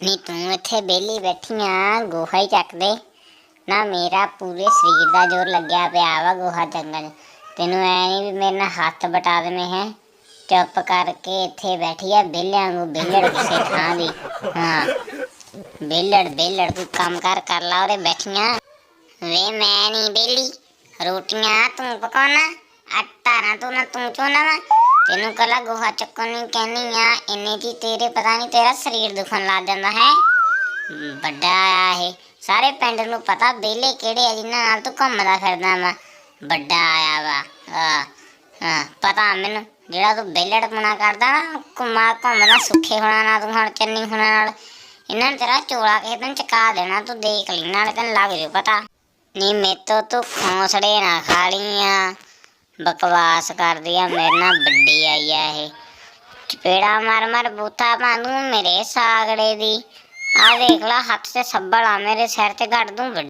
ਨੀ ਤੂੰ ਇੱਥੇ ਬੇਲੀ ਬੈਠੀਆਂ ਗੋਹਾ ਹੀ ਚੱਕ ਦੇ। ਨਾ ਮੇਰਾ ਪੂਰੇ ਸਰੀਰ ਦਾ ਜ਼ੋਰ ਲੱਗਿਆ ਪਿਆ ਵਾ ਗੋਹਾ ਚੱਕਣ। ਤੈਨੂੰ ਐ ਨਹੀਂ ਵੀ ਮੇਰੇ ਨਾਲ ਹੱਥ ਬਟਾ ਦੇਣੇ ਹੈ? ਚੁੱਪ ਕਰਕੇ ਇੱਥੇ ਬੈਠੀ ਆ ਬੇਲਿਆਂ ਨੂੰ ਬੇਲੜ ਕਿਸੇ ਥਾਂ ਦੀ। ਹਾਂ ਬੇਲੜ ਬੇਲੜ ਤੂੰ ਕੰਮ ਕਰ ਕਰ ਲਾ ਉਹਦੇ ਬੈਠੀਆਂ। ਵੇ, ਮੈਂ ਨਹੀਂ ਬੇਲੀ ਰੋਟੀਆਂ ਤੂੰ ਪਕਾਉਣਾ, ਆਟਾ ਨਾ ਤੂੰ ਨਾ ਤੂੰ ਚੋਣਾ ਵਾ। ਤੈਨੂੰ ਕਲਾ ਗੋਹਾ ਚੱਕਣ ਨੂੰ ਕਹਿਨੀ ਆ, ਇੰਨੇ ਦੀ ਤੇਰੇ, ਪਤਾ ਨਹੀਂ ਤੇਰਾ ਸਰੀਰ ਦੁਖਣ ਲੱਗ ਜਾਂਦਾ ਹੈ। ਵੱਡਾ ਆਇਆ ਇਹ। ਸਾਰੇ ਪਿੰਡ ਨੂੰ ਪਤਾ ਬੇਲੇ ਕਿਹੜੇ ਆ ਜਿਨ੍ਹਾਂ ਨਾਲ ਤੂੰ ਘੁੰਮਦਾ ਫਿਰਦਾ ਵਾ। ਵੱਡਾ ਆਇਆ ਵਾ ਹਾਂ, ਪਤਾ ਮੈਨੂੰ, ਜਿਹੜਾ ਤੂੰ ਬੇਲੜ ਪੁਣਾ ਕਰਦਾ ਨਾ, ਘੁੰਮਾ, ਘੁੰਮਦਾ ਸੁੱਖੇ ਹੋਣਾ ਨਾ ਤੂੰ ਹੁਣ, ਚੰਨੀ ਹੋਣਾ ਨਾਲ, ਇਹਨਾਂ ਨੇ ਤੇਰਾ ਚੋਲਾ ਕਿਸੇ ਦਿਨ ਚਕਾ ਦੇਣਾ, ਤੂੰ ਦੇਖ ਲਈ, ਨਾਲ ਤੈਨੂੰ ਲੱਗ ਜੂ ਪਤਾ। ਨੀ ਮੇਤੋਂ ਤੂੰ ਖੌਂਸੜੇ ਨਾ ਖਾ ਲੀਆਂ ਬਕਵਾਸ ਕਰਦੀ ਆ, ਮੇਰੇ ਨਾਲ ਵੱਡੀ ਆਈ ਆ ਇਹ। ਚਪੇੜਾ ਮਾਰ ਮਾਰ ਬੂਥਾ ਪਾਉਂਦੂ ਮੇਰੇ ਸਾਗੜੇ ਦੀ। ਆ ਦੇਖ ਲਾ, ਹੱਥ ਤੇ ਸੱਬਲ ਆ, ਮੇਰੇ ਸਿਰ ਤੇ ਘੜ ਦੂੰ